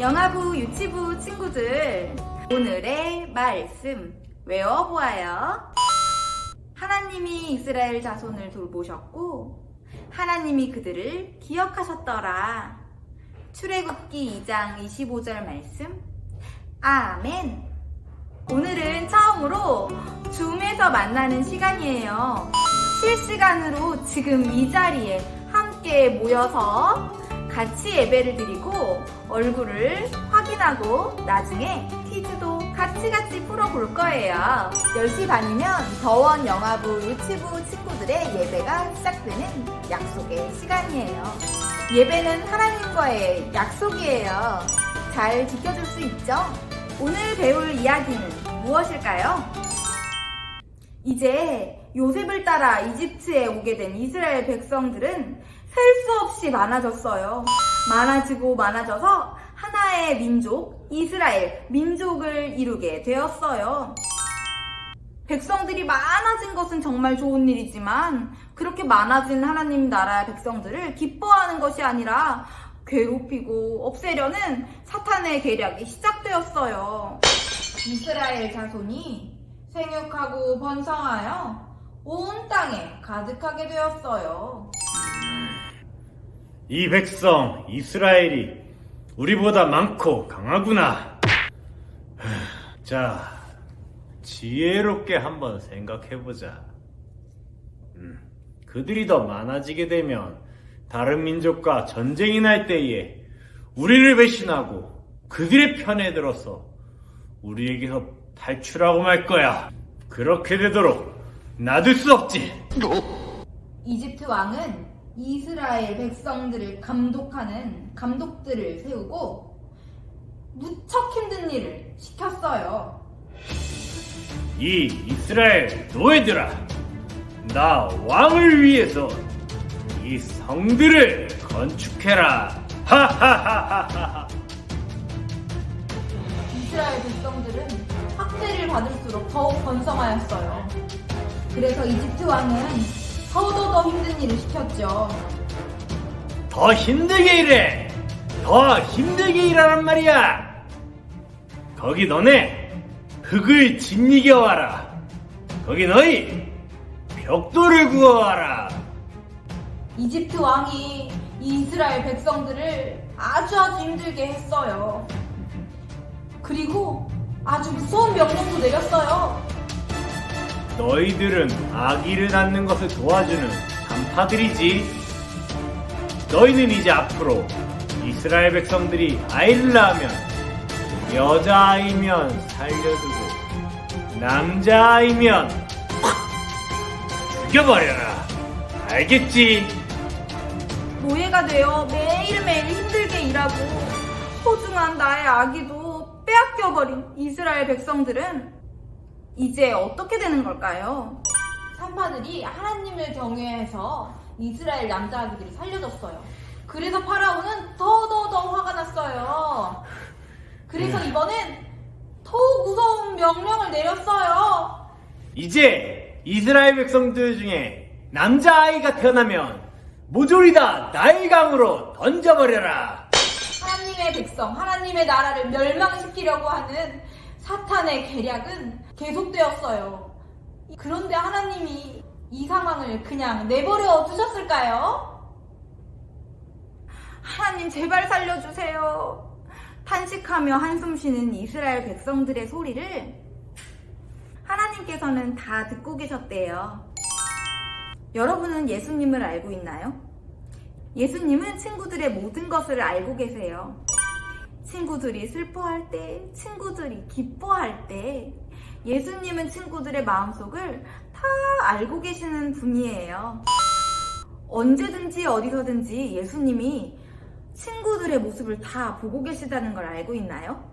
영아부 유치부 친구들. 오늘의 말씀 외워보아요. 하나님이 이스라엘 자손을 돌보셨고 하나님이 그들을 기억하셨더라. 출애굽기 2장 25절 말씀. 아멘. 오늘은 처음으로 줌에서 만나는 시간이에요. 실시간으로 지금 이 자리에 함께 모여서 같이 예배를 드리고 얼굴을 확인하고 나중에 퀴즈도 같이 같이 풀어볼 거예요. 10시 반이면 더원 영화부 유치부 친구들의 예배가 시작되는 약속의 시간이에요. 예배는 하나님과의 약속이에요. 잘 지켜줄 수 있죠? 오늘 배울 이야기는 무엇일까요? 이제 요셉을 따라 이집트에 오게 된 이스라엘 백성들은 셀 수 없이 많아졌어요. 많아지고 많아져서 하나의 민족, 이스라엘 민족을 이루게 되었어요. 백성들이 많아진 것은 정말 좋은 일이지만 그렇게 많아진 하나님 나라의 백성들을 기뻐하는 것이 아니라 괴롭히고 없애려는 사탄의 계략이 시작되었어요. 이스라엘 자손이 생육하고 번성하여 온 땅에 가득하게 되었어요. 이 백성 이스라엘이 우리보다 많고 강하구나. 하, 자, 지혜롭게 한번 생각해보자. 음, 그들이 더 많아지게 되면 다른 민족과 전쟁이 날 때에 우리를 배신하고 그들의 편에 들어서 우리에게서 탈출하고 말 거야. 그렇게 되도록 놔둘 수 없지. 이집트 왕은 이스라엘 백성들을 감독하는 감독들을 세우고 무척 힘든 일을 시켰어요. 이 이스라엘 노예들아, 나 왕을 위해서 이 성들을 건축해라. 하하하하하. 이스라엘 백성들은 학대를 받을수록 더욱 번성하였어요. 그래서 이집트 왕은 더더더 힘든 일을 시켰죠. 더 힘들게 일해. 더 힘들게 일하란 말이야. 거기 너네 흙을 짓이겨 와라. 거기 너희 벽돌을 구워와라. 이집트 왕이 이스라엘 백성들을 아주 아주 힘들게 했어요. 그리고 아주 무서운 명령도 내렸어요. 너희들은 아기를 낳는 것을 도와주는 간파들이지. 너희는 이제 앞으로 이스라엘 백성들이 아이를 낳으면 여자아이면 살려두고 남자아이면 죽여버려라. 알겠지? 노예가 되어 매일매일 힘들게 일하고 소중한 나의 아기도 빼앗겨버린 이스라엘 백성들은 이제 어떻게 되는 걸까요? 산파들이 하나님을 경외해서 이스라엘 남자 아기들을 살려줬어요. 그래서 파라오는 더더더 화가 났어요. 그래서 이번엔 더욱 무서운 명령을 내렸어요. 이제 이스라엘 백성들 중에 남자아이가 태어나면 모조리 다 나일강으로 던져버려라. 하나님의 백성, 하나님의 나라를 멸망시키려고 하는 사탄의 계략은 계속되었어요. 그런데 하나님이 이 상황을 그냥 내버려 두셨을까요? 하나님 제발 살려주세요. 탄식하며 한숨 쉬는 이스라엘 백성들의 소리를 하나님께서는 다 듣고 계셨대요. 여러분은 예수님을 알고 있나요? 예수님은 친구들의 모든 것을 알고 계세요. 친구들이 슬퍼할 때, 친구들이 기뻐할 때, 예수님은 친구들의 마음속을 다 알고 계시는 분이에요. 언제든지 어디서든지 예수님이 친구들의 모습을 다 보고 계시다는 걸 알고 있나요?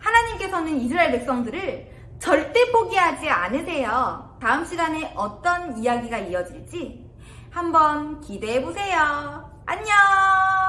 하나님께서는 이스라엘 백성들을 절대 포기하지 않으세요. 다음 시간에 어떤 이야기가 이어질지 한번 기대해 보세요. 안녕!